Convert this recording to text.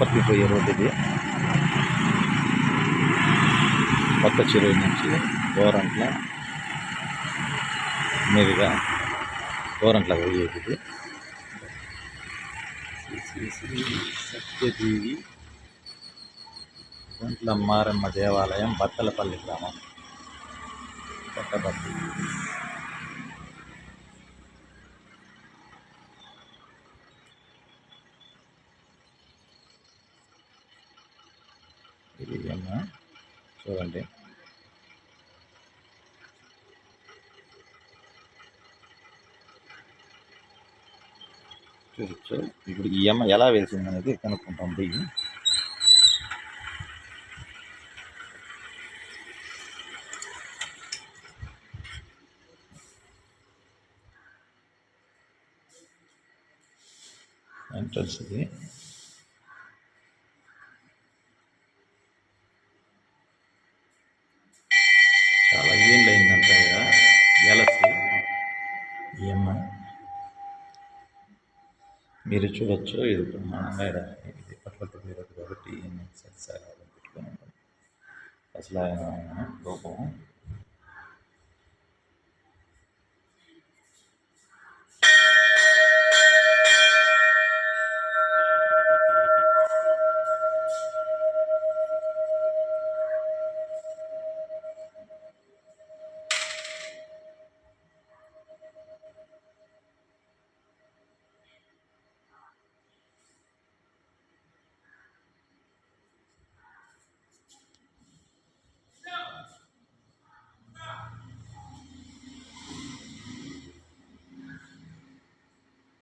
తప్పిపోయే road ఇది కొత్త చెరువు నుంచి గోరంట్ల మీదుగా గోరంట్ల పోయేది. ఇది శ్రీ సత్యదేవి గుంట్ల మారమ్మ దేవాలయం బత్తలపల్లి గ్రామం. కొత్తపల్లి. ఈ విధంగా చూడండి. చూడచ్చు. ఇప్పుడు ఈ అమ్మ ఎలా వేసింది అనేది కనుక్కుంటాం. పోయి ఎంట్రన్స్ ఇది. చాలా ఏళ్ళు అయిందంట ఎలసి వెలసి ఈ అమ్మ. మీరు చూడొచ్చు ఇది బ్రహ్మాండంగా ఈడ ఇది పట్ల మీరు కాబట్టి సరిసాగా పెట్టుకుని అసలు ఆయన రూపం